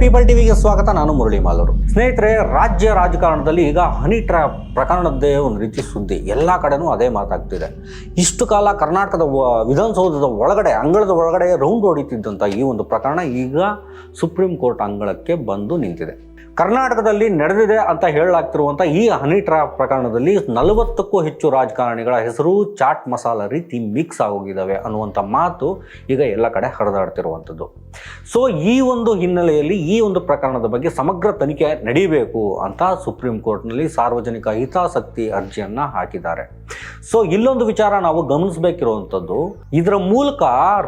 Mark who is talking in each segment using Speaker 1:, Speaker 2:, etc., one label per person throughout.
Speaker 1: People ಟಿವಿಗೆ ಸ್ವಾಗತ, ನಾನು ಮುರಳಿ ಮಾಲೂರು. ಸ್ನೇಹಿತರೆ, ರಾಜ್ಯ ರಾಜಕಾರಣದಲ್ಲಿ ಈಗ ಹನಿ ಟ್ರ್ಯಾಪ್ ಪ್ರಕರಣದ್ದೇ ಒಂದು ರೀತಿ ಸುದ್ದಿ. ಎಲ್ಲ ಕಡೆನೂ ಅದೇ ಮಾತಾಗ್ತಿದೆ. ಇಷ್ಟು ಕಾಲ ಕರ್ನಾಟಕದ ವಿಧಾನಸೌಧದ ಒಳಗಡೆ, ಅಂಗಳದ ಒಳಗಡೆ ರೌಂಡ್ ಹೊಡಿತಿದ್ದಂಥ ಈ ಒಂದು ಪ್ರಕರಣ ಈಗ ಸುಪ್ರೀಂ ಕೋರ್ಟ್ ಅಂಗಳಕ್ಕೆ ಬಂದು ನಿಂತಿದೆ. ಕರ್ನಾಟಕದಲ್ಲಿ ನಡೆದಿದೆ ಅಂತ ಹೇಳಲಾಗ್ತಿರುವಂಥ ಈ ಹನಿ ಟ್ರ್ಯಾಪ್ ಪ್ರಕರಣದಲ್ಲಿ ನಲವತ್ತಕ್ಕೂ ಹೆಚ್ಚು ರಾಜಕಾರಣಿಗಳ ಹೆಸರು, ಚಾಟ್ ಮಸಾಲ ರೀತಿ ಮಿಕ್ಸ್ ಆಗೋಗಿದ್ದಾವೆ ಅನ್ನುವಂಥ ಮಾತು ಈಗ ಎಲ್ಲ ಕಡೆ ಹರಿದಾಡ್ತಿರುವಂಥದ್ದು ಸೊ ಈ ಒಂದು ಹಿನ್ನೆಲೆಯಲ್ಲಿ ಈ ಒಂದು ಪ್ರಕರಣದ ಬಗ್ಗೆ ಸಮಗ್ರ ತನಿಖೆ ನಡೀಬೇಕು ಅಂತ ಸುಪ್ರೀಂ ಕೋರ್ಟ್ನಲ್ಲಿ ಸಾರ್ವಜನಿಕ ಹಿತಾಸಕ್ತಿ ಅರ್ಜಿಯನ್ನು ಹಾಕಿದ್ದಾರೆ. ಸೊ ಇಲ್ಲೊಂದು ವಿಚಾರ ನಾವು ಗಮನಿಸಬೇಕಿರುವಂಥದ್ದು ಇದರ ಮೂಲಕ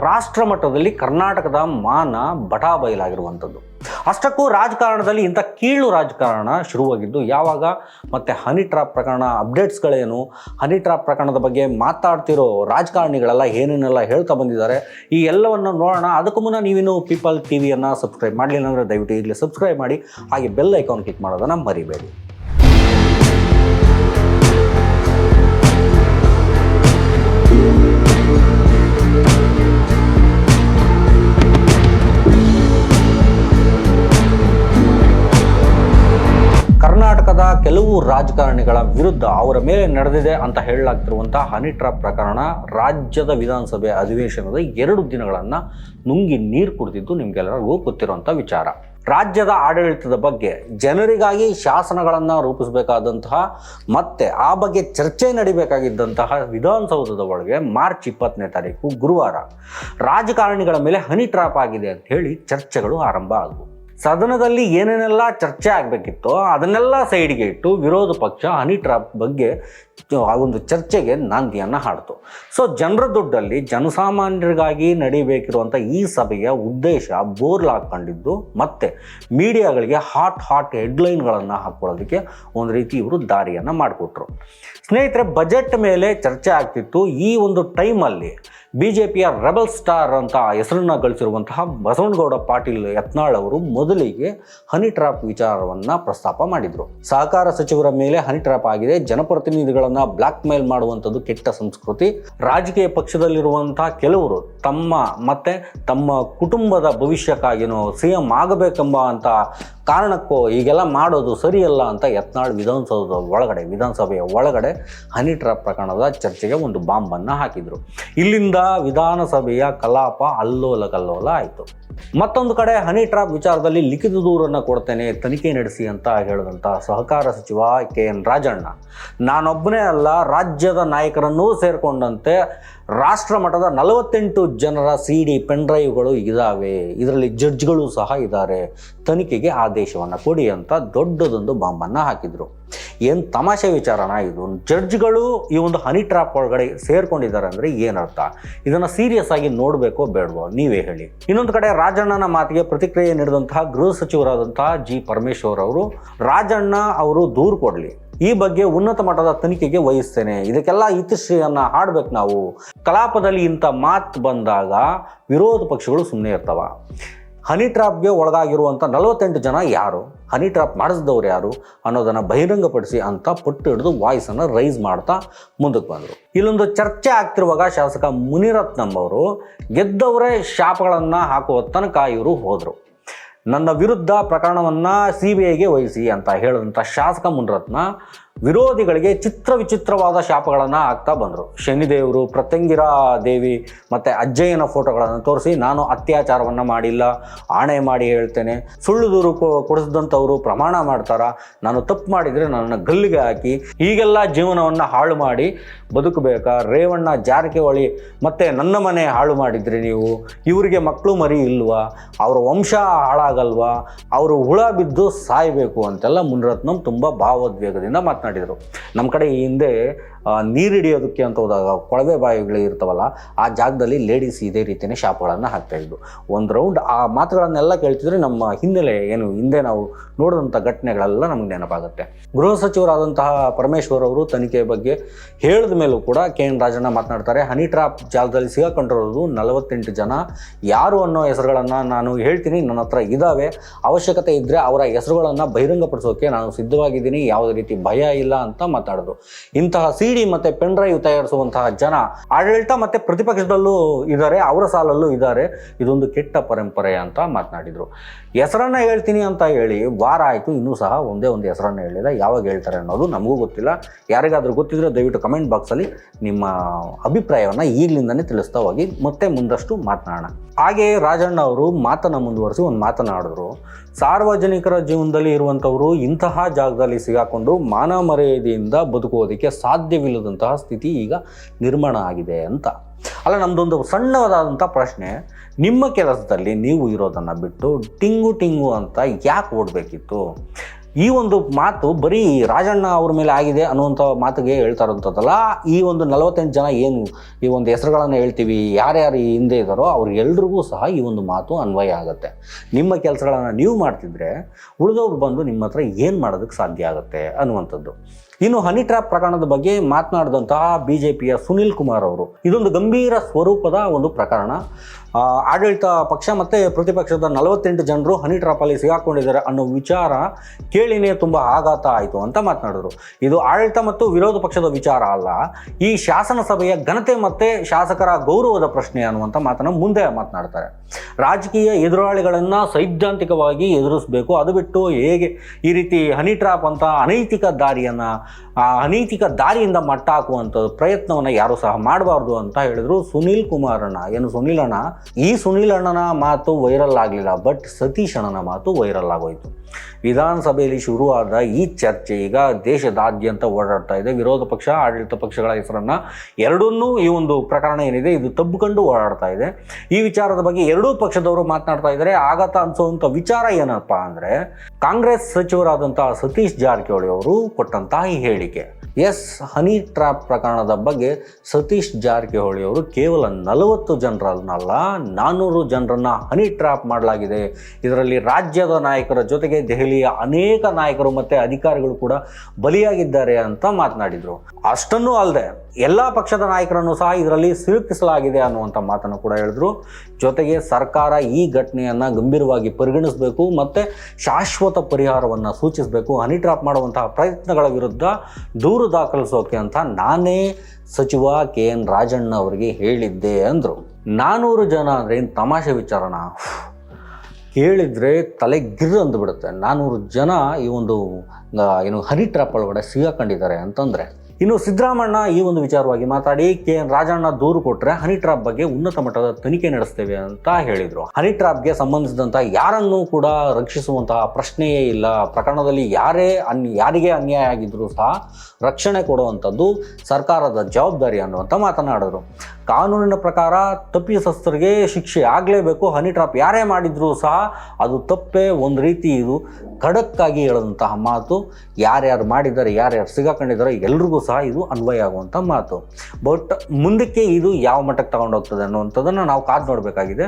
Speaker 1: ರಾಷ್ಟ್ರ ಮಟ್ಟದಲ್ಲಿ ಕರ್ನಾಟಕದ ಮಾನ ಬಟಾ ಬಯಲಾಗಿರುವಂಥದ್ದು ಅಷ್ಟಕ್ಕೂ ರಾಜಕಾರಣದಲ್ಲಿ ಇಂಥ ಕೀಳು ರಾಜಕಾರಣ ಶುರುವಾಗಿದ್ದು ಯಾವಾಗ ಮತ್ತೆ ಹನಿ ಟ್ರಾಪ್ ಪ್ರಕರಣ ಅಪ್ಡೇಟ್ಸ್ಗಳೇನು, ಹನಿ ಟ್ರಾಪ್ ಪ್ರಕರಣದ ಬಗ್ಗೆ ಮಾತಾಡ್ತಿರೋ ರಾಜಕಾರಣಿಗಳೆಲ್ಲ ಏನೇನೆಲ್ಲ ಹೇಳ್ತಾ ಬಂದಿದ್ದಾರೆ, ಈ ಎಲ್ಲವನ್ನು ನೋಡೋಣ. ಅದಕ್ಕೂ ಮುನ್ನ ನೀವಿನ್ನು ಪೀಪಲ್ ಟಿ ವಿಯನ್ನು ಸಬ್ಸ್ಕ್ರೈಬ್ ಮಾಡಲಿಲ್ಲ ಅಂದರೆ ದಯವಿಟ್ಟು ಇಲ್ಲಿ ಸಬ್ಸ್ಕ್ರೈಬ್ ಮಾಡಿ, ಹಾಗೆ ಬೆಲ್ ಐಕಾನ್ ಕ್ಲಿಕ್ ಮಾಡೋದನ್ನು ಮರಿಬೇಡಿ. ಕೆಲವು ರಾಜಕಾರಣಿಗಳ ವಿರುದ್ಧ ಅವರ ಮೇಲೆ ನಡೆದಿದೆ ಅಂತ ಹೇಳಲಾಗ್ತಿರುವಂತಹ ಹನಿ ಟ್ರಾಪ್ ಪ್ರಕರಣ ರಾಜ್ಯದ ವಿಧಾನಸಭೆ ಅಧಿವೇಶನದ ಎರಡು ದಿನಗಳನ್ನು ನುಂಗಿ ನೀರು ಕುಡಿದಿದ್ದು ನಿಮಗೆಲ್ಲರಿಗೂ ಗೊತ್ತಿರುವಂಥ ವಿಚಾರ. ರಾಜ್ಯದ ಆಡಳಿತದ ಬಗ್ಗೆ ಜನರಿಗಾಗಿ ಶಾಸನಗಳನ್ನು ರೂಪಿಸಬೇಕಾದಂತಹ ಮತ್ತೆ ಆ ಬಗ್ಗೆ ಚರ್ಚೆ ನಡಿಬೇಕಾಗಿದ್ದಂತಹ ವಿಧಾನಸೌಧದ ಒಳಗೆ ಮಾರ್ಚ್ ಇಪ್ಪತ್ತನೇ ತಾರೀಕು ಗುರುವಾರ ರಾಜಕಾರಣಿಗಳ ಮೇಲೆ ಹನಿ ಟ್ರಾಪ್ ಆಗಿದೆ ಅಂತ ಹೇಳಿ ಚರ್ಚೆಗಳು ಆರಂಭ ಆದವು. ಸದನದಲ್ಲಿ ಏನೇನೆಲ್ಲ ಚರ್ಚೆ ಆಗಬೇಕಿತ್ತು ಅದನ್ನೆಲ್ಲ ಸೈಡ್ಗೆ ಇಟ್ಟು ವಿರೋಧ ಪಕ್ಷ ಹನಿ ಟ್ರಾಪ್ ಬಗ್ಗೆ ಆ ಒಂದು ಚರ್ಚೆಗೆ ನಾಂದಿಯನ್ನು ಹಾಡ್ತು. ಸೊ ಜನರ ದುಡ್ಡಲ್ಲಿ ಜನಸಾಮಾನ್ಯರಿಗಾಗಿ ನಡೀಬೇಕಿರುವಂಥ ಈ ಸಭೆಯ ಉದ್ದೇಶ ಬೋರ್ಲ್ ಹಾಕ್ಕೊಂಡಿದ್ದು ಮತ್ತೆ ಮೀಡಿಯಾಗಳಿಗೆ ಹಾಟ್ ಹಾಟ್ ಹೆಡ್ಲೈನ್ಗಳನ್ನು ಹಾಕ್ಕೊಳ್ಳೋದಕ್ಕೆ ಒಂದು ರೀತಿ ಇವರು ದಾರಿಯನ್ನು ಮಾಡಿಕೊಟ್ರು. ಸ್ನೇಹಿತರೆ ಬಜೆಟ್ ಮೇಲೆ ಚರ್ಚೆ ಆಗ್ತಿತ್ತು. ಈ ಒಂದು ಟೈಮಲ್ಲಿ ಬಿ ಜೆ ಪಿಯ ರೆಬಲ್ ಸ್ಟಾರ್ ಅಂತ ಹೆಸರನ್ನು ಗಳಿಸಿರುವಂತಹ ಬಸವನಗೌಡ ಪಾಟೀಲ್ ಯತ್ನಾಳ್ ಅವರು ಮೊದಲಿಗೆ ಹನಿ ಟ್ರಾಪ್ ವಿಚಾರವನ್ನು ಪ್ರಸ್ತಾಪ ಮಾಡಿದರು. ಸಹಕಾರ ಸಚಿವರ ಮೇಲೆ ಹನಿ ಟ್ರಾಪ್ ಆಗಿದೆ. ಜನಪ್ರತಿನಿಧಿಗಳನ್ನು ಬ್ಲ್ಯಾಕ್ ಮೇಲ್ ಮಾಡುವಂಥದ್ದು ಕೆಟ್ಟ ಸಂಸ್ಕೃತಿ. ರಾಜಕೀಯ ಪಕ್ಷದಲ್ಲಿರುವಂತಹ ಕೆಲವರು ತಮ್ಮ ಮತ್ತೆ ತಮ್ಮ ಕುಟುಂಬದ ಭವಿಷ್ಯಕ್ಕಾಗಿನೋ ಸಿ ಎಂ ಆಗಬೇಕೆಂಬ ಅಂತ ಕಾರಣಕ್ಕೂ ಈಗೆಲ್ಲ ಮಾಡೋದು ಸರಿಯಲ್ಲ ಅಂತ ಯತ್ನಾಳ್ ವಿಧಾನಸೌಧದ ಒಳಗಡೆ, ವಿಧಾನಸಭೆಯ ಒಳಗಡೆ ಹನಿ ಟ್ರಾಪ್ ಪ್ರಕರಣದ ಚರ್ಚೆಗೆ ಒಂದು ಬಾಂಬನ್ನು ಹಾಕಿದರು. ಇಲ್ಲಿಂದ ವಿಧಾನಸಭೆಯ ಕಲಾಪ ಅಲ್ಲೋಲ ಕಲ್ಲೋಲ ಆಯಿತು. ಮತ್ತೊಂದು ಕಡೆ ಹನಿ ಟ್ರಾಪ್ ವಿಚಾರದಲ್ಲಿ ಲಿಖಿತ ದೂರನ್ನು ಕೊಡ್ತೇನೆ, ತನಿಖೆ ನಡೆಸಿ ಅಂತ ಹೇಳಿದಂಥ ಸಹಕಾರ ಸಚಿವ ಕೆ ಎನ್ ರಾಜಣ್ಣ. ನಾನೊಬ್ಬನೇ ಅಲ್ಲ, ರಾಜ್ಯದ ನಾಯಕರನ್ನೂ ಸೇರಿಕೊಂಡಂತೆ ರಾಷ್ಟ್ರ ಮಟ್ಟದ ನಲವತ್ತೆಂಟು ಜನರ ಸಿ ಡಿ ಪೆನ್ಡ್ರೈವ್ಗಳು ಇದ್ದಾವೆ ಇದರಲ್ಲಿ ಜಡ್ಜ್ಗಳು ಸಹ ಇದ್ದಾರೆ. ತನಿಖೆಗೆ ಆದೇಶವನ್ನು ಕೊಡಿ ಅಂತ ದೊಡ್ಡದೊಂದು ಬಾಂಬನ್ನು ಹಾಕಿದರು. ಏನು ತಮಾಷೆ ವಿಚಾರನ ಇದು? ಜಡ್ಜ್ಗಳು ಈ ಒಂದು ಹನಿ ಟ್ರಾಪ್ ಒಳಗಡೆ ಸೇರ್ಕೊಂಡಿದ್ದಾರೆ ಅಂದರೆ ಏನರ್ಥ? ಇದನ್ನು ಸೀರಿಯಸ್ ಆಗಿ ನೋಡಬೇಕೋ ಬೇಡವೋ? ನೀವೇ ಹೇಳಿ. ಇನ್ನೊಂದು ಕಡೆ ರಾಜಣ್ಣನ ಮಾತಿಗೆ ಪ್ರತಿಕ್ರಿಯೆ ನೀಡಿದಂತಹ ಗೃಹ ಸಚಿವರಾದಂತಹ ಜಿ ಪರಮೇಶ್ವರ್ ಅವರು, ರಾಜಣ್ಣ ಅವರು ದೂರು ಕೊಡಲಿ. ಈ ಬಗ್ಗೆ ಉನ್ನತ ಮಟ್ಟದ ತನಿಖೆಗೆ ವಹಿಸ್ತೇನೆ. ಇದಕ್ಕೆಲ್ಲ ಇತಿಶ್ರೀಯನ್ನು ಹಾಡ್ಬೇಕು ನಾವು. ಕಲಾಪದಲ್ಲಿ ಇಂಥ ಮಾತು ಬಂದಾಗ ವಿರೋಧ ಪಕ್ಷಗಳು ಸುಮ್ಮನೆ ಇರ್ತವೆ. ಹನಿ ಟ್ರಾಪ್ಗೆ ಒಳಗಾಗಿರುವಂಥ ನಲವತ್ತೆಂಟು ಜನ ಯಾರು? ಹನಿ ಟ್ರಾಪ್ ಮಾಡಿಸಿದವ್ರು ಯಾರು? ಅನ್ನೋದನ್ನು ಬಹಿರಂಗಪಡಿಸಿ ಅಂತ ಪಟ್ಟು ಹಿಡಿದು ವಾಯ್ಸನ್ನು ರೈಸ್ ಮಾಡ್ತಾ ಮುಂದಕ್ಕೆ ಬಂದರು. ಇಲ್ಲೊಂದು ಚರ್ಚೆ ಆಗ್ತಿರುವಾಗ ಶಾಸಕ ಮುನಿರತ್ನಂ ಅವರು ಗೆದ್ದವರೇ ಶಾಪಗಳನ್ನು ಹಾಕುವ ತನಕ ಇವರು ಹೋದರು. ನನ್ನ ವಿರುದ್ಧ ಪ್ರಕರಣವನ್ನು ಸಿ ಬಿ ಐಗೆ ವಹಿಸಿ ಅಂತ ಹೇಳಿದಂಥ ಶಾಸಕ ಮುನಿರತ್ನ ವಿರೋಧಿಗಳಿಗೆ ಚಿತ್ರ ವಿಚಿತ್ರವಾದ ಶಾಪಗಳನ್ನು ಹಾಕ್ತಾ ಬಂದರು. ಶನಿದೇವರು ಪ್ರತ್ಯಂಗಿರ ದೇವಿ ಮತ್ತು ಅಜ್ಜಯ್ಯನ ಫೋಟೋಗಳನ್ನು ತೋರಿಸಿ, ನಾನು ಅತ್ಯಾಚಾರವನ್ನು ಮಾಡಿಲ್ಲ, ಆಣೆ ಮಾಡಿ ಹೇಳ್ತೇನೆ. ಸುಳ್ಳು ದೂರು ಕೊಡಿಸಿದಂಥವರು ಪ್ರಮಾಣ ಮಾಡ್ತಾರ? ನಾನು ತಪ್ಪು ಮಾಡಿದರೆ ನನ್ನನ್ನು ಗಲ್ಲಿಗೆ ಹಾಕಿ ಹೀಗೆಲ್ಲ ಜೀವನವನ್ನು ಹಾಳು ಮಾಡಿ ಬದುಕಬೇಕಾ? ರೇವಣ್ಣ ಜಾರಕಿಹೊಳಿ ಮತ್ತು ನನ್ನ ಮನೆ ಹಾಳು ಮಾಡಿದ್ರಿ ನೀವು? ಇವರಿಗೆ ಮಕ್ಕಳು ಮರಿ ಇಲ್ವಾ? ಅವರ ವಂಶ ಹಾಳಾಗಲ್ವಾ? ಅವರು ಹುಳ ಬಿದ್ದು ಸಾಯಬೇಕು ಅಂತೆಲ್ಲ ಮುನ್ರತ್ನಂ ತುಂಬ ಭಾವೋದ್ವೇಗದಿಂದ ಮಾತನಾಡಿದರು ನಮ್ಮ ಕಡೆ ಈ ಹಿಂದೆ ನೀರು ಹಿಡಿಯೋದಕ್ಕೆ ಅಂತ ಹೋದಾಗ ಕೊಳವೆ ಬಾವಿಗಳು ಇರ್ತಾವಲ್ಲ, ಆ ಜಾಗದಲ್ಲಿ ಲೇಡೀಸ್ ಇದೇ ರೀತಿಯೇ ಶಾಪಗಳನ್ನು ಹಾಕ್ತಾ ಇದ್ದು ಒಂದು ರೌಂಡ್ ಆ ಮಾತುಗಳನ್ನೆಲ್ಲ ಕೇಳ್ತಿದ್ರೆ ನಮ್ಮ ಹಿನ್ನೆಲೆ ಏನು, ಹಿಂದೆ ನಾವು ನೋಡಿದಂಥ ಘಟನೆಗಳೆಲ್ಲ ನಮಗೆ ನೆನಪಾಗುತ್ತೆ. ಗೃಹ ಸಚಿವರಾದಂತಹ ಪರಮೇಶ್ವರ್ ಅವರು ತನಿಖೆ ಬಗ್ಗೆ ಹೇಳಿದ ಮೇಲೂ ಕೂಡ ಕೆ ಎನ್ ರಾಜಣ್ಣ ಮಾತನಾಡ್ತಾರೆ, ಹನಿ ಟ್ರಾಪ್ ಜಾಲದಲ್ಲಿ ಸಿಗಾಕೊಂಡಿರೋದು ನಲವತ್ತೆಂಟು ಜನ. ಯಾರು ಅನ್ನೋ ಹೆಸರುಗಳನ್ನು ನಾನು ಹೇಳ್ತೀನಿ, ನನ್ನ ಹತ್ರ ಇದ್ದಾವೆ ಅವಶ್ಯಕತೆ ಇದ್ದರೆ ಅವರ ಹೆಸರುಗಳನ್ನು ಬಹಿರಂಗಪಡಿಸೋಕೆ ನಾನು ಸಿದ್ಧವಾಗಿದ್ದೀನಿ. ಯಾವುದೇ ರೀತಿ ಭಯ ಇಲ್ಲ ಅಂತ ಮಾತಾಡಿದ್ರು ಇಂತಹ ಸಿ ಡಿ ಮತ್ತೆ ಪೆನ್ ಡ್ರೈವ್ ತಯಾರಿಸುವಂತಹ ಜನ ಆಡಳಿತ ಮತ್ತೆ ಪ್ರತಿಪಕ್ಷದಲ್ಲೂ ಇದ್ದಾರೆ, ಅವರ ಸಾಲಲ್ಲೂ ಇದ್ದಾರೆ. ಇದೊಂದು ಕೆಟ್ಟ ಪರಂಪರೆ ಅಂತ ಮಾತನಾಡಿದ್ರು. ಹೆಸರನ್ನ ಹೇಳ್ತೀನಿ ಅಂತ ಹೇಳಿ ವಾರ ಆಯಿತು, ಇನ್ನೂ ಸಹ ಒಂದೇ ಒಂದು ಹೆಸರನ್ನ ಹೇಳಿಲ್ಲ. ಯಾವಾಗ ಹೇಳ್ತಾರೆ ಅನ್ನೋದು ನಮಗೂ ಗೊತ್ತಿಲ್ಲ. ಯಾರಿಗಾದ್ರೂ ಗೊತ್ತಿದ್ರೆ ದಯವಿಟ್ಟು ಕಮೆಂಟ್ ಬಾಕ್ಸಲ್ಲಿ ನಿಮ್ಮ ಅಭಿಪ್ರಾಯವನ್ನು ಈಗಲಿಂದನೇ ತಿಳಿಸ್ತಾ ಹೋಗಿ, ಮತ್ತೆ ಮುಂದಷ್ಟು ಮಾತನಾಡೋಣ. ಹಾಗೆ ರಾಜಣ್ಣ ಅವರು ಮಾತನ್ನ ಮುಂದುವರಿಸಿ ಒಂದು ಮಾತನಾಡಿದ್ರು. ಸಾರ್ವಜನಿಕರ ಜೀವನದಲ್ಲಿ ಇರುವಂಥವರು ಇಂತಹ ಜಾಗದಲ್ಲಿ ಸಿಗಾಕೊಂಡು ಮಾನ ಮರ್ಯಾದೆಯಿಂದ ಬದುಕೋದಕ್ಕೆ ಸಾಧ್ಯವಿಲ್ಲದಂತಹ ಸ್ಥಿತಿ ಈಗ ನಿರ್ಮಾಣ ಆಗಿದೆ ಅಂತ. ಅಲ್ಲ ನಮ್ಮದೊಂದು ಸಣ್ಣದಾದಂಥ ಪ್ರಶ್ನೆ, ನಿಮ್ಮ ಕೆಲಸದಲ್ಲಿ ನೀವು ಇರೋದನ್ನು ಬಿಟ್ಟು ಟಿಂಗು ಟಿಂಗು ಅಂತ ಯಾಕೆ ಓಡಬೇಕಿತ್ತು? ಈ ಒಂದು ಮಾತು ಬರೀ ರಾಜಣ್ಣ ಅವ್ರ ಮೇಲೆ ಆಗಿದೆ ಅನ್ನುವಂಥ ಮಾತಿಗೆ ಹೇಳ್ತಾ ಇರೋಂಥದ್ದಲ್ಲ. ಈ ಒಂದು ನಲವತ್ತೆಂಟು ಜನ ಏನು ಈ ಒಂದು ಹೆಸರುಗಳನ್ನು ಹೇಳ್ತೀವಿ, ಯಾರ್ಯಾರು ಈ ಹಿಂದೆ ಇದ್ದಾರೋ ಅವ್ರಿಗೆಲ್ರಿಗೂ ಸಹ ಈ ಒಂದು ಮಾತು ಅನ್ವಯ ಆಗುತ್ತೆ. ನಿಮ್ಮ ಕೆಲಸಗಳನ್ನು ನೀವು ಮಾಡ್ತಿದ್ರೆ ಉಳಿದವ್ರು ಬಂದು ನಿಮ್ಮ ಹತ್ರ ಏನು ಮಾಡೋದಕ್ಕೆ ಸಾಧ್ಯ ಆಗುತ್ತೆ ಅನ್ನುವಂಥದ್ದು. ಇನ್ನು ಹನಿ ಟ್ರ್ಯಾಪ್ ಪ್ರಕರಣದ ಬಗ್ಗೆ ಮಾತನಾಡಿದಂತಹ ಬಿಜೆಪಿಯ ಸುನಿಲ್ ಕುಮಾರ್ ಅವರು, ಇದೊಂದು ಗಂಭೀರ ಸ್ವರೂಪದ ಒಂದು ಪ್ರಕರಣ. ಆಡಳಿತ ಪಕ್ಷ ಮತ್ತು ಪ್ರತಿಪಕ್ಷದ ನಲವತ್ತೆಂಟು ಜನರು ಹನಿ ಟ್ರಾಪಲ್ಲಿ ಸಿಗಾಕೊಂಡಿದ್ದಾರೆ ಅನ್ನೋ ವಿಚಾರ ಕೇಳಿನೇ ತುಂಬ ಆಘಾತ ಆಯಿತು ಅಂತ ಮಾತನಾಡಿದರು ಇದು ಆಡಳಿತ ಮತ್ತು ವಿರೋಧ ಪಕ್ಷದ ವಿಚಾರ ಅಲ್ಲ. ಈ ಶಾಸನ ಸಭೆಯ ಘನತೆ ಮತ್ತು ಶಾಸಕರ ಗೌರವದ ಪ್ರಶ್ನೆ ಅನ್ನುವಂಥ ಮಾತನ್ನು ಮುಂದೆ ಮಾತನಾಡ್ತಾರೆ. ರಾಜಕೀಯ ಎದುರಾಳಿಗಳನ್ನು ಸೈದ್ಧಾಂತಿಕವಾಗಿ ಎದುರಿಸಬೇಕು. ಅದು ಬಿಟ್ಟು ಹೇಗೆ ಈ ರೀತಿ ಹನಿ ಟ್ರಾಪ್ ಅಂತ ಅನೈತಿಕ ದಾರಿಯನ್ನು ಅನೈತಿಕ ದಾರಿಯಿಂದ ಮಟ್ಟ ಹಾಕುವಂಥ ಪ್ರಯತ್ನವನ್ನು ಯಾರು ಸಹ ಮಾಡಬಾರ್ದು ಅಂತ ಹೇಳಿದ್ರು ಸುನೀಲ್ ಕುಮಾರಣ್ಣ. ಏನು ಸುನೀಲ್ ಅಣ್ಣ ಈ ಸುನೀಲ್ ಅಣ್ಣನ ಮಾತು ವೈರಲ್ ಆಗಲಿಲ್ಲ ಬಟ್ ಸತೀಶ್ ಅಣ್ಣನ ಮಾತು ವೈರಲ್ ಆಗೋಯ್ತು. ವಿಧಾನಸಭೆಯಲ್ಲಿ ಶುರುವಾದ ಈ ಚರ್ಚೆ ಈಗ ದೇಶದಾದ್ಯಂತ ಓಡಾಡ್ತಾ ಇದೆ. ವಿರೋಧ ಪಕ್ಷ, ಆಡಳಿತ ಪಕ್ಷಗಳ ಹೆಸರನ್ನು ಎರಡನ್ನೂ ಈ ಒಂದು ಪ್ರಕರಣ ಏನಿದೆ, ಇದು ತಬ್ಬಿಕೊಂಡು ಓಡಾಡ್ತಾ ಇದೆ. ಈ ವಿಚಾರದ ಬಗ್ಗೆ ಎರಡೂ ಪಕ್ಷದವರು ಮಾತನಾಡ್ತಾ ಇದ್ದಾರೆ. ಆಘಾತ ಅನಿಸುವಂಥ ವಿಚಾರ ಏನಪ್ಪ ಅಂದರೆ, ಕಾಂಗ್ರೆಸ್ ಸಚಿವರಾದಂತಹ ಸತೀಶ್ ಜಾರಕಿಹೊಳಿ ಅವರು ಕೊಟ್ಟಂತಹ ಈ ಹೇಳಿಕೆ. ಎಸ್, ಹನಿ ಟ್ರ್ಯಾಪ್ ಪ್ರಕರಣದ ಬಗ್ಗೆ ಸತೀಶ್ ಜಾರಕಿಹೊಳಿ ಅವರು ಕೇವಲ ನಲವತ್ತು ಜನರನ್ನಲ್ಲ ನಾನ್ನೂರು ಜನರನ್ನ ಹನಿ ಟ್ರ್ಯಾಪ್ ಮಾಡಲಾಗಿದೆ. ಇದರಲ್ಲಿ ರಾಜ್ಯದ ನಾಯಕರ ಜೊತೆಗೆ ದೆಹಲಿಯ ಅನೇಕ ನಾಯಕರು ಮತ್ತು ಅಧಿಕಾರಿಗಳು ಕೂಡ ಬಲಿಯಾಗಿದ್ದಾರೆ ಅಂತ ಮಾತನಾಡಿದರು. ಅಷ್ಟನ್ನೂ ಅಲ್ಲದೆ ಎಲ್ಲ ಪಕ್ಷದ ನಾಯಕರನ್ನು ಸಹ ಇದರಲ್ಲಿ ಸಿಲುಕಿಸಲಾಗಿದೆ ಅನ್ನುವಂಥ ಮಾತನ್ನು ಕೂಡ ಹೇಳಿದ್ರು. ಜೊತೆಗೆ ಸರ್ಕಾರ ಈ ಘಟನೆಯನ್ನು ಗಂಭೀರವಾಗಿ ಪರಿಗಣಿಸಬೇಕು ಮತ್ತು ಶಾಶ್ವತ ಪರಿಹಾರವನ್ನು ಸೂಚಿಸಬೇಕು, ಹನಿ ಟ್ರಾಪ್ ಮಾಡುವಂತಹ ಪ್ರಯತ್ನಗಳ ವಿರುದ್ಧ ದೂರು ದಾಖಲಿಸೋಕೆ ಅಂತ ನಾನೇ ಸಚಿವ ಕೆ ಎನ್ ರಾಜಣ್ಣ ಅವರಿಗೆ ಹೇಳಿದ್ದೆ ಅಂದರು. ನಾನೂರು ಜನ ಅಂದ್ರೆ ಏನು ತಮಾಷೆ ವಿಚಾರಣ ಕೇಳಿದರೆ ತಲೆ ಗಿರ್ ಅಂದ್ಬಿಡುತ್ತೆ. ನಾನ್ನೂರು ಜನ ಈ ಒಂದು ಏನು ಹನಿ ಟ್ರಾಪ್ ಒಳಗಡೆ ಸಿಗಾಕೊಂಡಿದ್ದಾರೆ ಅಂತಂದರೆ. ಇನ್ನು ಸಿದ್ದರಾಮಣ್ಣ ಈ ಒಂದು ವಿಚಾರವಾಗಿ ಮಾತಾಡಿ ಕೆ ಎನ್ ರಾಜಣ್ಣ ದೂರು ಕೊಟ್ಟರೆ ಹನಿ ಟ್ರಾಪ್ ಬಗ್ಗೆ ಉನ್ನತ ಮಟ್ಟದ ತನಿಖೆ ನಡೆಸ್ತೇವೆ ಅಂತ ಹೇಳಿದರು. ಹನಿ ಟ್ರಾಪ್ಗೆ ಸಂಬಂಧಿಸಿದಂಥ ಯಾರನ್ನೂ ಕೂಡ ರಕ್ಷಿಸುವಂತಹ ಪ್ರಶ್ನೆಯೇ ಇಲ್ಲ. ಪ್ರಕರಣದಲ್ಲಿ ಯಾರೇ ಅನ್, ಯಾರಿಗೆ ಅನ್ಯಾಯ ಆಗಿದ್ರೂ ಸಹ ರಕ್ಷಣೆ ಕೊಡುವಂಥದ್ದು ಸರ್ಕಾರದ ಜವಾಬ್ದಾರಿ ಅನ್ನುವಂಥ ಮಾತನಾಡಿದ್ರು. ಕಾನೂನಿನ ಪ್ರಕಾರ ತಪ್ಪಿತಸ್ಥರಿಗೆ ಶಿಕ್ಷೆ ಆಗಲೇಬೇಕು, ಹನಿ ಟ್ರಾಪ್ ಯಾರೇ ಮಾಡಿದರೂ ಸಹ ಅದು ತಪ್ಪೇ ಒಂದು ರೀತಿ ಇದು ಖಡಕ್ಕಾಗಿ ಹೇಳಿದಂತಹ ಮಾತು. ಯಾರ್ಯಾರು ಮಾಡಿದ್ದಾರೆ, ಯಾರ್ಯಾರು ಸಿಗಾಕೊಂಡಿದ್ದಾರೆ, ಎಲ್ರಿಗೂ ಸಹ ಇದು ಅನ್ವಯ ಆಗುವಂಥ ಮಾತು. ಬಟ್ ಮುಂದಕ್ಕೆ ಇದು ಯಾವ ಮಟ್ಟಕ್ಕೆ ತಗೊಂಡೋಗ್ತದೆ ಅನ್ನುವಂಥದ್ದನ್ನು ನಾವು ಕಾದು ನೋಡಬೇಕಾಗಿದೆ.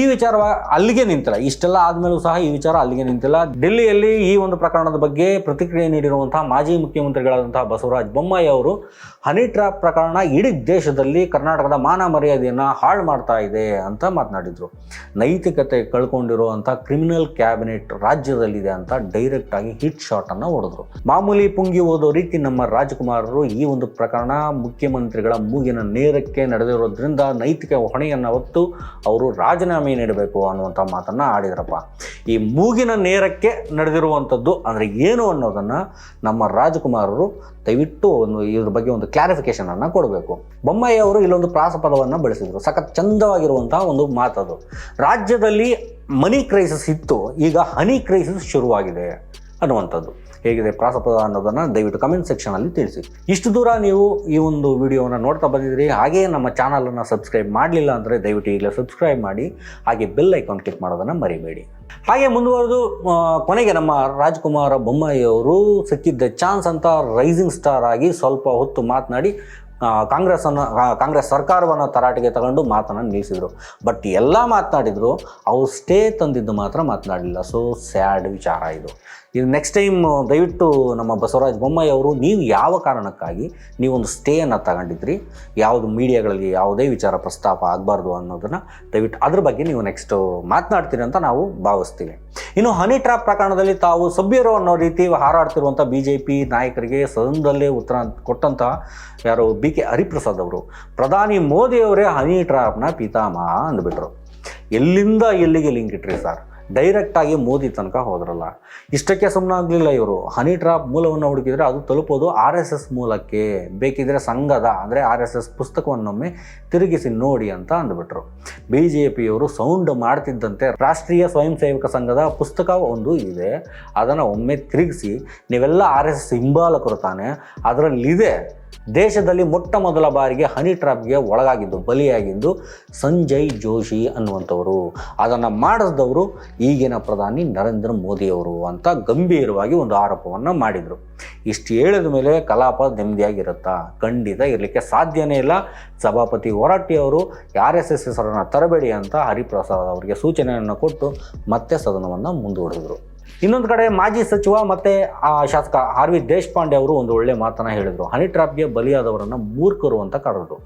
Speaker 1: ಈ ವಿಚಾರ ಅಲ್ಲಿಗೆ ನಿಂತಿಲ್ಲ. ಇಷ್ಟೆಲ್ಲ ಆದಮೇಲೂ ಸಹ ಈ ವಿಚಾರ ಅಲ್ಲಿಗೆ ನಿಂತಿಲ್ಲ. ಡೆಲ್ಲಿಯಲ್ಲಿ ಈ ಒಂದು ಪ್ರಕರಣದ ಬಗ್ಗೆ ಪ್ರತಿಕ್ರಿಯೆ ನೀಡಿರುವಂತಹ ಮಾಜಿ ಮುಖ್ಯಮಂತ್ರಿಗಳಾದಂತಹ ಬಸವರಾಜ ಬೊಮ್ಮಾಯಿ ಅವರು, ಹನಿ ಟ್ರಾಪ್ ಪ್ರಕರಣ ಇಡೀ ದೇಶದಲ್ಲಿ ಕರ್ನಾಟಕದ ಮಾನ ಮರ್ಯಾದೆಯನ್ನು ಹಾಳು ಮಾಡ್ತಾ ಇದೆ ಅಂತ ಮಾತನಾಡಿದರು. ನೈತಿಕತೆ ಕಳ್ಕೊಂಡಿರುವಂಥ ಕ್ರಿಮಿನಲ್ ಕ್ಯಾಬಿನೆಟ್ ರಾಜ್ಯದಲ್ಲಿದೆ ಅಂತ ಡೈರೆಕ್ಟ್ ಆಗಿ ಹಿಟ್ ಶಾಟ್ ಅನ್ನು ಹೊಡೆದ್ರು. ಮಾಮೂಲಿ ಪುಂಗಿ ಓದೋ ರೀತಿ ನಮ್ಮ ರಾಜಕುಮಾರರು ಈ ಒಂದು ಪ್ರಕರಣ ಮುಖ್ಯಮಂತ್ರಿಗಳ ಮೂಗಿನ ನೇರಕ್ಕೆ ನಡೆದಿರೋದ್ರಿಂದ ನೈತಿಕ ಹೊಣೆಯನ್ನು ಹೊತ್ತು ಅವರು ರಾಜೀನಾಮೆ ನೀಡಬೇಕು ಅನ್ನುವಂಥ ಮಾತನ್ನು ಆಡಿದ್ರಪ್ಪ. ಈ ಮೂಗಿನ ನೇರಕ್ಕೆ ನಡೆದಿರುವಂಥದ್ದು ಅಂದರೆ ಏನು ಅನ್ನೋದನ್ನು ನಮ್ಮ ರಾಜಕುಮಾರರು ದಯವಿಟ್ಟು ಒಂದು ಇದ್ರ ಬಗ್ಗೆ ಒಂದು ಕ್ಲಾರಿಫಿಕೇಶನ್ ಅನ್ನು ಕೊಡಬೇಕು. ಬೊಮ್ಮಾಯಿ ಅವರು ಇಲ್ಲೊಂದು ಪ್ರಾಸಪದವನ್ನು ಬಳಸಿದರು. ಸಖತ್ ಚಂದವಾಗಿರುವಂತಹ ಒಂದು ಮಾತದು. ರಾಜ್ಯದಲ್ಲಿ ಮನಿ ಕ್ರೈಸಿಸ್ ಇತ್ತು, ಈಗ ಹನಿ ಕ್ರೈಸಿಸ್ ಶುರುವಾಗಿದೆ ಅನ್ನುವಂಥದ್ದು. ಹೇಗಿದೆ ಪ್ರಾಸಪದ ಅನ್ನೋದನ್ನು ದಯವಿಟ್ಟು ಕಮೆಂಟ್ ಸೆಕ್ಷನಲ್ಲಿ ತಿಳಿಸಿ. ಇಷ್ಟು ದೂರ ನೀವು ಈ ಒಂದು ವಿಡಿಯೋವನ್ನು ನೋಡ್ತಾ ಬಂದಿದ್ದೀರಿ, ಹಾಗೆಯೇ ನಮ್ಮ ಚಾನಲನ್ನು ಸಬ್ಸ್ಕ್ರೈಬ್ ಮಾಡಲಿಲ್ಲ ಅಂದರೆ ದಯವಿಟ್ಟು ಈಗಲೇ ಸಬ್ಸ್ಕ್ರೈಬ್ ಮಾಡಿ, ಹಾಗೆ ಬೆಲ್ ಐಕಾನ್ ಕ್ಲಿಕ್ ಮಾಡೋದನ್ನು ಮರಿಬೇಡಿ. ಹಾಗೆ ಮುಂದುವರೆದು ಕೊನೆಗೆ ನಮ್ಮ ರಾಜ್ಕುಮಾರ ಬೊಮ್ಮಾಯಿ ಅವರು ಸಿಕ್ಕಿದ್ದ ಚಾನ್ಸ್ ಅಂತ ರೈಸಿಂಗ್ ಸ್ಟಾರ್ ಆಗಿ ಸ್ವಲ್ಪ ಹೊತ್ತು ಮಾತನಾಡಿ ಕಾಂಗ್ರೆಸ್ ಅನ್ನು ಕಾಂಗ್ರೆಸ್ ಸರ್ಕಾರವನ್ನು ತರಾಟೆಗೆ ತಗೊಂಡು ಮಾತನ್ನು ನಿಲ್ಲಿಸಿದರು. ಬಟ್ ಎಲ್ಲ ಮಾತನಾಡಿದರು, ಅವ್ರು ಸ್ಟೇ ತಂದಿದ್ದು ಮಾತ್ರ ಮಾತನಾಡಲಿಲ್ಲ. ಸೊ ಸ್ಯಾಡ್ ವಿಚಾರ ಇದು. ಇದು ನೆಕ್ಸ್ಟ್ ಟೈಮ್ ದಯವಿಟ್ಟು ನಮ್ಮ ಬಸವರಾಜ ಬೊಮ್ಮಾಯಿ ಅವರು, ನೀವು ಯಾವ ಕಾರಣಕ್ಕಾಗಿ ನೀವೊಂದು ಸ್ಟೇಯನ್ನು ತಗೊಂಡಿದ್ರಿ, ಯಾವುದು ಮೀಡಿಯಾಗಳಲ್ಲಿ ಯಾವುದೇ ವಿಚಾರ ಪ್ರಸ್ತಾಪ ಆಗಬಾರ್ದು ಅನ್ನೋದನ್ನು ದಯವಿಟ್ಟು ಅದ್ರ ಬಗ್ಗೆ ನೀವು ನೆಕ್ಸ್ಟ್ ಮಾತನಾಡ್ತೀರಿ ಅಂತ ನಾವು ಭಾವಿಸ್ತೀವಿ. ಇನ್ನು ಹನಿ ಟ್ರಾಪ್ ಪ್ರಕರಣದಲ್ಲಿ ತಾವು ಸಭ್ಯರು ಅನ್ನೋ ರೀತಿ ಹಾರಾಡ್ತಿರುವಂಥ ಬಿ ಜೆ ಪಿ ನಾಯಕರಿಗೆ ಸದನದಲ್ಲೇ ಉತ್ತರ ಕೊಟ್ಟಂತಹ ಯಾರು ಬಿ ಕೆ ಹರಿಪ್ರಸಾದ್ ಅವರು, ಪ್ರಧಾನಿ ಮೋದಿಯವರೇ ಹನಿ ಟ್ರಾಪ್ನ ಪಿತಾಮಹ ಅಂದ್ಬಿಟ್ರು. ಎಲ್ಲಿಂದ ಎಲ್ಲಿಗೆ ಲಿಂಕ್ ಇಟ್ರಿ ಸರ್ ಡೈರೆಕ್ಟಾಗಿ ಮೋದಿ ತನಕ ಹೋದ್ರಲ್ಲ. ಇಷ್ಟಕ್ಕೆ ಸುಮ್ಮನಾಗಲಿಲ್ಲ ಇವರು. ಹನಿ ಟ್ರಾಪ್ ಮೂಲವನ್ನು ಹುಡುಕಿದ್ರೆ ಅದು ತಲುಪೋದು ಆರ್ ಎಸ್ ಎಸ್ ಮೂಲಕ್ಕೆ. ಬೇಕಿದ್ರೆ ಸಂಘದ, ಅಂದರೆ ಆರ್ ಎಸ್ ಎಸ್ ಪುಸ್ತಕವನ್ನೊಮ್ಮೆ ತಿರುಗಿಸಿ ನೋಡಿ ಅಂತ ಅಂದ್ಬಿಟ್ರು. ಬಿ ಜೆ ಪಿಯವರು ಸೌಂಡ್ ಮಾಡ್ತಿದ್ದಂತೆ ರಾಷ್ಟ್ರೀಯ ಸ್ವಯಂ ಸೇವಕ ಸಂಘದ ಪುಸ್ತಕ ಒಂದು ಇದೆ. ಅದನ್ನು ಒಮ್ಮೆ ತಿರುಗಿಸಿ ನೀವೆಲ್ಲ ಆರ್ ಎಸ್ ಎಸ್ ಹಿಂಬಾಲಕರು ತಾನೆ. ಅದರಲ್ಲಿದೆ ದೇಶದಲ್ಲಿ ಮೊಟ್ಟ ಮೊದಲ ಬಾರಿಗೆ ಹನಿ ಟ್ರಾಪ್ಗೆ ಒಳಗಾಗಿದ್ದು, ಬಲಿಯಾಗಿದ್ದು ಸಂಜಯ್ ಜೋಶಿ ಅನ್ನುವಂಥವರು. ಅದನ್ನು ಮಾಡಿಸಿದವರು ಈಗಿನ ಪ್ರಧಾನಿ ನರೇಂದ್ರ ಮೋದಿಯವರು ಅಂತ ಗಂಭೀರವಾಗಿ ಒಂದು ಆರೋಪವನ್ನು ಮಾಡಿದರು. ಇಷ್ಟು ಹೇಳಿದ ಮೇಲೆ ಕಲಾಪ ನೆಮ್ಮದಿಯಾಗಿರುತ್ತಾ? ಖಂಡಿತ ಇರಲಿಕ್ಕೆ ಸಾಧ್ಯನೇ ಇಲ್ಲ. ಸಭಾಪತಿ ಹೊರಟ್ಟಿಯವರು ಆರ್ ಎಸ್ ಎಸ್ ಹೆಸರನ್ನು ತರಬೇಡಿ ಅಂತ ಹರಿಪ್ರಸಾದ್ ಅವರಿಗೆ ಸೂಚನೆಯನ್ನು ಕೊಟ್ಟು ಮತ್ತೆ ಸದನವನ್ನು ಮುಂದೂಡಿದರು. ಇನ್ನೊಂದು ಕಡೆ ಮಾಜಿ ಸಚಿವ ಮತ್ತೆ, ಆ, ಶಾಸಕ ಆರ್ ವಿ ದೇಶಪಾಂಡೆ ಅವರು ಒಂದು ಒಳ್ಳೆ ಮಾತನ್ನ ಹೇಳಿದರು. ಹನಿ ಟ್ರಾಪ್ಗೆ ಬಲಿಯಾದವರನ್ನು ಮೂರ್ಖರು ಅಂತ ಕರೆದ್ರು.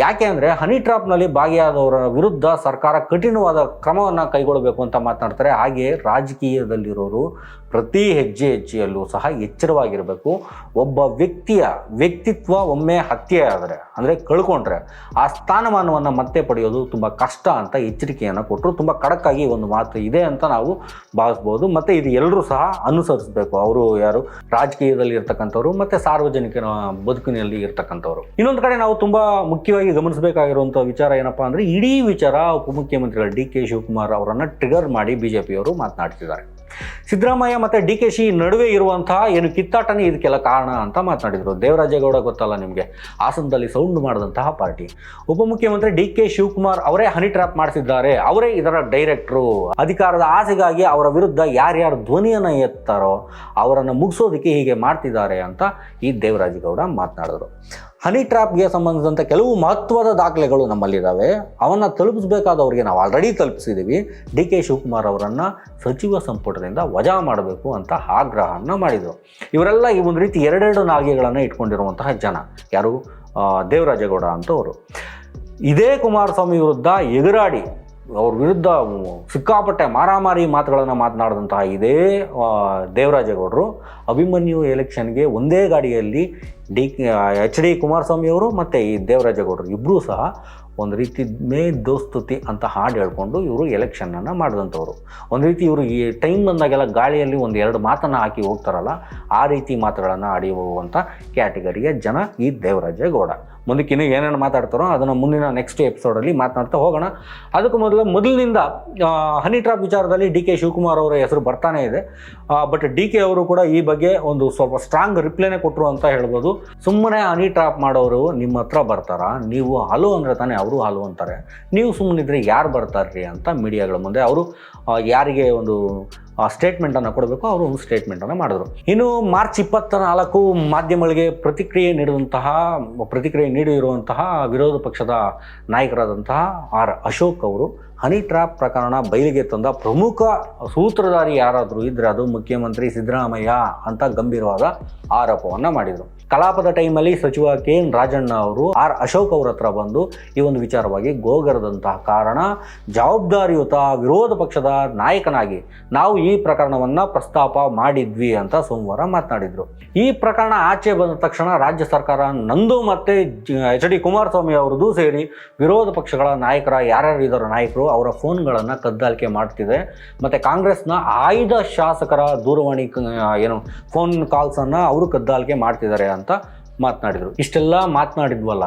Speaker 1: ಯಾಕೆ ಅಂದರೆ ಹನಿ ಟ್ರಾಪ್ನಲ್ಲಿ ಭಾಗಿಯಾದವರ ವಿರುದ್ಧ ಸರ್ಕಾರ ಕಠಿಣವಾದ ಕ್ರಮವನ್ನು ಕೈಗೊಳ್ಳಬೇಕು ಅಂತ ಮಾತನಾಡ್ತಾರೆ. ಹಾಗೆ ರಾಜಕೀಯದಲ್ಲಿರೋರು ಪ್ರತಿ ಹೆಜ್ಜೆ ಹೆಜ್ಜೆಯಲ್ಲೂ ಸಹ ಎಚ್ಚರವಾಗಿರಬೇಕು. ಒಬ್ಬ ವ್ಯಕ್ತಿಯ ವ್ಯಕ್ತಿತ್ವ ಒಮ್ಮೆ ಹತ್ಯೆ ಆದರೆ ಅಂದರೆ ಕಳ್ಕೊಂಡ್ರೆ ಆ ಸ್ಥಾನಮಾನವನ್ನು ಮತ್ತೆ ಪಡೆಯೋದು ತುಂಬ ಕಷ್ಟ ಅಂತ ಎಚ್ಚರಿಕೆಯನ್ನು ಕೊಟ್ಟರು ತುಂಬ ಕಡಕ್ಕಾಗಿ ಒಂದು ಮಾತು ಇದೆ ಅಂತ ನಾವು ಭಾವಿಸ್ಬೋದು. ಮತ್ತು ಇದು ಎಲ್ಲರೂ ಸಹ ಅನುಸರಿಸಬೇಕು. ಅವರು ಯಾರು? ರಾಜಕೀಯದಲ್ಲಿ ಇರ್ತಕ್ಕಂಥವ್ರು ಮತ್ತು ಸಾರ್ವಜನಿಕರ ಬದುಕಿನಲ್ಲಿ ಇರ್ತಕ್ಕಂಥವ್ರು. ಇನ್ನೊಂದು ಕಡೆ ನಾವು ತುಂಬ ಮುಖ್ಯವಾಗಿ ಗಮನಿಸಬೇಕಾಗಿರುವಂಥ ವಿಚಾರ ಏನಪ್ಪಾ ಅಂದರೆ ಇಡೀ ವಿಚಾರ ಉಪಮುಖ್ಯಮಂತ್ರಿಗಳ ಡಿ ಕೆ ಶಿವಕುಮಾರ್ ಅವರನ್ನು ಟ್ರಿಗರ್ ಮಾಡಿ ಬಿ ಜೆ ಪಿಯವರು ಮಾತನಾಡ್ತಿದ್ದಾರೆ. ಸಿದ್ದರಾಮಯ್ಯ ಮತ್ತು ಡಿ ಕೆ ಶಿ ನಡುವೆ ಇರುವಂತಹ ಏನು ಕಿತ್ತಾಟನೇ ಇದಕ್ಕೆಲ್ಲ ಕಾರಣ ಅಂತ ಮಾತನಾಡಿದರು. ದೇವರಾಜೇಗೌಡ ಗೊತ್ತಲ್ಲ ನಿಮಗೆ? ಹಾಸನದಲ್ಲಿ ಸೌಂಡ್ ಮಾಡಿದಂತಹ ಪಾರ್ಟಿ. ಉಪಮುಖ್ಯಮಂತ್ರಿ ಡಿ ಕೆ ಶಿವಕುಮಾರ್ ಅವರೇ ಹನಿ ಟ್ರ್ಯಾಪ್ ಮಾಡಿಸಿದ್ದಾರೆ ಅವರೇ ಇದರ ಡೈರೆಕ್ಟ್ರು ಅಧಿಕಾರದ ಆಸೆಗಾಗಿ ಅವರ ವಿರುದ್ಧ ಯಾರ್ಯಾರು ಧ್ವನಿಯನ್ನು ಎತ್ತಾರೋ ಅವರನ್ನು ಮುಗಿಸೋದಕ್ಕೆ ಹೀಗೆ ಮಾಡ್ತಿದ್ದಾರೆ ಅಂತ ಈ ದೇವರಾಜೇಗೌಡ ಮಾತನಾಡಿದರು. ಹನಿ ಟ್ರ್ಯಾಪ್ಗೆ ಸಂಬಂಧಿಸಿದಂಥ ಕೆಲವು ಮಹತ್ವದ ದಾಖಲೆಗಳು ನಮ್ಮಲ್ಲಿದ್ದಾವೆ. ಅವನ್ನು ತಲುಪಿಸಬೇಕಾದವ್ರಿಗೆ ನಾವು ಆಲ್ರೆಡಿ ತಲುಪಿಸಿದ್ದೀವಿ ಡಿ ಕೆ ಶಿವಕುಮಾರ್ ಅವರನ್ನು ಸಚಿವ ಸಂಪುಟದಿಂದ ವಜಾ ಮಾಡಬೇಕು ಅಂತ ಆಗ್ರಹವನ್ನು ಮಾಡಿದರು. ಇವರೆಲ್ಲ ಈ ಒಂದು ರೀತಿ ಎರಡೆರಡು ನಾಲ್ಗೆಗಳನ್ನು ಇಟ್ಕೊಂಡಿರುವಂತಹ ಜನ. ಯಾರು? ದೇವರಾಜಗೌಡ ಅಂತವರು. ಇದೇ ಕುಮಾರಸ್ವಾಮಿ ವಿರುದ್ಧ ಎಗರಾಡಿ ಅವ್ರ ವಿರುದ್ಧ ಸಿಕ್ಕಾಪಟ್ಟೆ ಮಾರಾಮಾರಿ ಮಾತುಗಳನ್ನು ಮಾತನಾಡಿದಂತಹ ಇದೇ ದೇವರಾಜೇಗೌಡರು. ಅಭಿಮನ್ಯು ಎಲೆಕ್ಷನ್ಗೆ ಒಂದೇ ಗಾಡಿಯಲ್ಲಿ ಡಿ ಎಚ್ ಡಿ ಕುಮಾರಸ್ವಾಮಿಯವರು ಮತ್ತು ಈ ದೇವರಾಜೇಗೌಡರು ಇಬ್ಬರೂ ಸಹ ಒಂದು ರೀತಿ ಮೇ ದೋಸ್ತುತಿ ಅಂತ ಹಾಡು ಹೇಳ್ಕೊಂಡು ಇವರು ಎಲೆಕ್ಷನನ್ನು ಮಾಡಿದಂಥವ್ರು. ಒಂದು ರೀತಿ ಇವರು ಈ ಟೈಮ್ ಬಂದಾಗೆಲ್ಲ ಗಾಳಿಯಲ್ಲಿ ಒಂದು ಎರಡು ಮಾತನ್ನು ಹಾಕಿ ಹೋಗ್ತಾರಲ್ಲ, ಆ ರೀತಿ ಮಾತುಗಳನ್ನು ಆಡಿ ಹೋಗುವಂಥ ಕ್ಯಾಟಗರಿಯ ಜನ ಈ ದೇವರಾಜೇಗೌಡ. ಮುಂದಕ್ಕೆ ಇನ್ನೂ ಏನೇನು ಮಾತಾಡ್ತಾರೋ ಅದನ್ನು ಮುಂದಿನ ನೆಕ್ಸ್ಟ್ ಎಪಿಸೋಡಲ್ಲಿ ಮಾತನಾಡ್ತಾ ಹೋಗೋಣ. ಅದಕ್ಕೂ ಮೊದಲು ಮೊದಲಿನಿಂದ ಹನಿ ಟ್ರಾಪ್ ವಿಚಾರದಲ್ಲಿ ಡಿ ಕೆ ಶಿವಕುಮಾರ್ ಅವರ ಹೆಸರು ಬರ್ತಾನೆ ಇದೆ. ಬಟ್ ಡಿ ಕೆ ಅವರು ಕೂಡ ಈ ಬಗ್ಗೆ ಒಂದು ಸ್ವಲ್ಪ ಸ್ಟ್ರಾಂಗ್ ರಿಪ್ಲೈನೇ ಕೊಟ್ಟರು ಅಂತ ಹೇಳ್ಬೋದು. ಸುಮ್ಮನೆ ಹನಿ ಟ್ರಾಪ್ ಮಾಡೋರು ನಿಮ್ಮ ಹತ್ರ ಬರ್ತಾರಾ? ನೀವು ಹಲೋ ಅಂದರೆ ತಾನೇ ಅವರು ಹಲೋ ಅಂತಾರೆ. ನೀವು ಸುಮ್ಮನಿದ್ರೆ ಯಾರು ಬರ್ತಾರ್ರಿ ಅಂತ ಮೀಡಿಯಾಗಳ ಮುಂದೆ. ಅವರು ಯಾರಿಗೆ ಒಂದು ಸ್ಟೇಟ್ಮೆಂಟನ್ನು ಕೊಡಬೇಕು, ಅವರು ಒಂದು ಸ್ಟೇಟ್ಮೆಂಟನ್ನು ಮಾಡಿದ್ರು. ಇನ್ನು ಮಾರ್ಚ್ ಇಪ್ಪತ್ತ ನಾಲ್ಕು ಮಾಧ್ಯಮಗಳಿಗೆ ಪ್ರತಿಕ್ರಿಯೆ ನೀಡಿದಂತಹ, ಪ್ರತಿಕ್ರಿಯೆ ನೀಡಿರುವಂತಹ ವಿರೋಧ ಪಕ್ಷದ ನಾಯಕರಾದಂತಹ ಆರ್ ಅಶೋಕ್ ಅವರು ಹನಿ ಟ್ರಾಪ್ ಪ್ರಕರಣ ಬಯಲಿಗೆ ತಂದ ಪ್ರಮುಖ ಸೂತ್ರಧಾರಿ ಯಾರಾದರೂ ಇದ್ದರೆ ಅದು ಮುಖ್ಯಮಂತ್ರಿ ಸಿದ್ದರಾಮಯ್ಯ ಅಂತ ಗಂಭೀರವಾದ ಆರೋಪವನ್ನು ಮಾಡಿದರು. ಕಲಾಪದ ಟೈಮಲ್ಲಿ ಸಚಿವ ಕೆ ಎನ್ ರಾಜಣ್ಣ ಅವರು ಆರ್ ಅಶೋಕ್ ಅವರ ಹತ್ರ ಬಂದು ಈ ಒಂದು ವಿಚಾರವಾಗಿ ಗೋಗರದಂತಹ ಕಾರಣ ಜವಾಬ್ದಾರಿಯುತ ವಿರೋಧ ಪಕ್ಷದ ನಾಯಕನಾಗಿ ನಾವು ಈ ಪ್ರಕರಣವನ್ನು ಪ್ರಸ್ತಾಪ ಮಾಡಿದ್ವಿ ಅಂತ ಸೋಮವಾರ ಮಾತನಾಡಿದರು. ಈ ಪ್ರಕರಣ ಆಚೆ ಬಂದ ತಕ್ಷಣ ರಾಜ್ಯ ಸರ್ಕಾರ ನಂದು ಮತ್ತು ಎಚ್ ಡಿ ಕುಮಾರಸ್ವಾಮಿ ಅವರದ್ದು ಸೇರಿ ವಿರೋಧ ಪಕ್ಷಗಳ ನಾಯಕರ ಯಾರ್ಯಾರು ಇದರ ನಾಯಕರು ಅವರ ಫೋನ್ಗಳನ್ನು ಕದ್ದಾಲಿಕೆ ಮಾಡ್ತಿದೆ. ಮತ್ತು ಕಾಂಗ್ರೆಸ್ನ ಆಯ್ದ ಶಾಸಕರ ದೂರವಾಣಿ ಏನು, ಫೋನ್ ಕಾಲ್ಸನ್ನು ಅವರು ಕದ್ದಾಲಿಕೆ ಮಾಡ್ತಿದ್ದಾರೆ ಅಂತ ಮಾತನಾಡಿದರು. ಇಷ್ಟೆಲ್ಲ ಮಾತನಾಡಿದ್ವಲ್ಲ,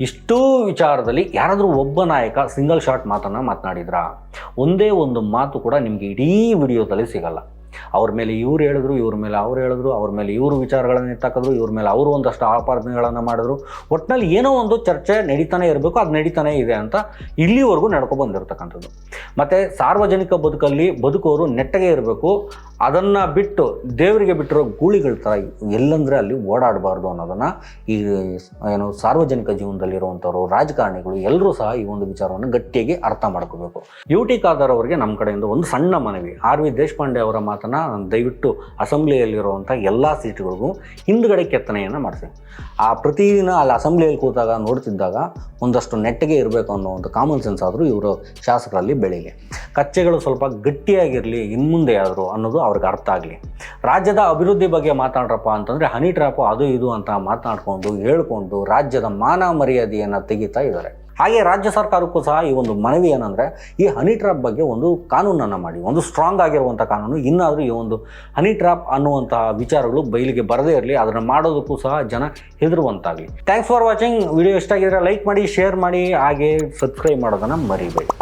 Speaker 1: ಇಷ್ಟು ವಿಚಾರದಲ್ಲಿ ಯಾರಾದರೂ ಒಬ್ಬ ನಾಯಕ ಸಿಂಗಲ್ ಶಾಟ್ ಮಾತನ್ನು ಮಾತನಾಡಿದ್ರಾ? ಒಂದೇ ಒಂದು ಮಾತು ಕೂಡ ನಿಮಗೆ ಇಡೀ ವಿಡಿಯೋದಲ್ಲಿ ಸಿಗಲ್ಲ. ಅವ್ರ ಮೇಲೆ ಇವ್ರು ಹೇಳಿದ್ರು, ಇವ್ರ ಮೇಲೆ ಅವ್ರು ಹೇಳಿದ್ರು, ಅವ್ರ ಮೇಲೆ ಇವರು ವಿಚಾರಗಳನ್ನು ಎತ್ತಾಕಿದ್ರು, ಇವ್ರ ಮೇಲೆ ಅವರು ಒಂದಷ್ಟು ಆಪಾದನೆಗಳನ್ನು ಮಾಡಿದ್ರು. ಒಟ್ಟಿನಲ್ಲಿ ಏನೋ ಒಂದು ಚರ್ಚೆ ನಡೀತಾನೆ ಇರಬೇಕು, ಅದು ನಡೀತಾನೆ ಇದೆ ಅಂತ ಇಲ್ಲಿವರೆಗೂ ನಡ್ಕೊ ಬಂದಿರತಕ್ಕಂಥದ್ದು. ಮತ್ತು ಸಾರ್ವಜನಿಕ ಬದುಕಲ್ಲಿ ಬದುಕೋರು ನೆಟ್ಟಗೆ ಇರಬೇಕು. ಅದನ್ನು ಬಿಟ್ಟು ದೇವರಿಗೆ ಬಿಟ್ಟಿರೋ ಗೂಳಿಗಳ ಥರ ಎಲ್ಲಂದರೆ ಅಲ್ಲಿ ಓಡಾಡಬಾರ್ದು ಅನ್ನೋದನ್ನು ಈ ಏನು ಸಾರ್ವಜನಿಕ ಜೀವನದಲ್ಲಿರುವಂಥವ್ರು, ರಾಜಕಾರಣಿಗಳು ಎಲ್ಲರೂ ಸಹ ಈ ಒಂದು ವಿಚಾರವನ್ನು ಗಟ್ಟಿಯಾಗಿ ಅರ್ಥ ಮಾಡ್ಕೋಬೇಕು. ಯು ಟಿ ಖಾದರ್ ಅವರಿಗೆ ನಮ್ಮ ಕಡೆಯಿಂದ ಒಂದು ಸಣ್ಣ ಮನವಿ. ಆರ್ ವಿ ದೇಶಪಾಂಡೆ ಅವರ ಮಾತನ್ನು ದಯವಿಟ್ಟು ಅಸೆಂಬ್ಲಿಯಲ್ಲಿರುವಂಥ ಎಲ್ಲ ಸೀಟ್ಗಳಿಗೂ ಹಿಂದ್ಗಡೆ ಕೆತ್ತನೆಯನ್ನು ಮಾಡಿಸಿ. ಆ ಪ್ರತಿದಿನ ಅಲ್ಲಿ ಅಸೆಂಬ್ಲಿಯಲ್ಲಿ ಕೂತಾಗ ನೋಡ್ತಿದ್ದಾಗ ಒಂದಷ್ಟು ನೆಟ್ಟಗೆ ಇರಬೇಕು ಅನ್ನೋ ಒಂದು ಕಾಮನ್ ಸೆನ್ಸ್ ಆದರೂ ಇವರು ಶಾಸಕರಲ್ಲಿ ಬೆಳೀಲಿ. ಕಚ್ಚೆಗಳು ಸ್ವಲ್ಪ ಗಟ್ಟಿಯಾಗಿರಲಿ, ಇನ್ಮುಂದೆ ಆದರೂ ಅನ್ನೋದು ಅವ್ರಿಗೆ ಅರ್ಥ ಆಗಲಿ. ರಾಜ್ಯದ ಅಭಿವೃದ್ಧಿ ಬಗ್ಗೆ ಮಾತಾಡ್ರಪ್ಪ ಅಂತಂದರೆ ಹನಿ ಟ್ರ್ಯಾಪು ಅದು ಇದು ಅಂತ ಮಾತನಾಡ್ಕೊಂಡು ಹೇಳ್ಕೊಂಡು ರಾಜ್ಯದ ಮಾನ ಮರ್ಯಾದೆಯನ್ನು ತೆಗಿತಾ ಇದ್ದಾರೆ. ಹಾಗೆ ರಾಜ್ಯ ಸರ್ಕಾರಕ್ಕೂ ಸಹ ಈ ಒಂದು ಮನವಿ ಏನಂದರೆ, ಈ ಹನಿ ಟ್ರಾಪ್ ಬಗ್ಗೆ ಒಂದು ಕಾನೂನನ್ನು ಮಾಡಿ, ಒಂದು ಸ್ಟ್ರಾಂಗ್ ಆಗಿರುವಂಥ ಕಾನೂನು, ಇನ್ನಾದರೂ ಈ ಒಂದು ಹನಿ ಟ್ರಾಪ್ ಅನ್ನುವಂತಹ ವಿಚಾರಗಳು ಬಯಲಿಗೆ ಬರದೇ ಇರಲಿ, ಅದನ್ನು ಮಾಡೋದಕ್ಕೂ ಸಹ ಜನ ಹೆದರುವಂತಾಗಲಿ. ಥ್ಯಾಂಕ್ಸ್ ಫಾರ್ ವಾಚಿಂಗ್ ವಿಡಿಯೋ ಇಷ್ಟ ಆಗಿದ್ರೆ ಲೈಕ್ ಮಾಡಿ ಶೇರ್ ಮಾಡಿ, ಹಾಗೆ ಸಬ್ಸ್ಕ್ರೈಬ್ ಮಾಡೋದನ್ನು ಮರಿಬೇಡಿ.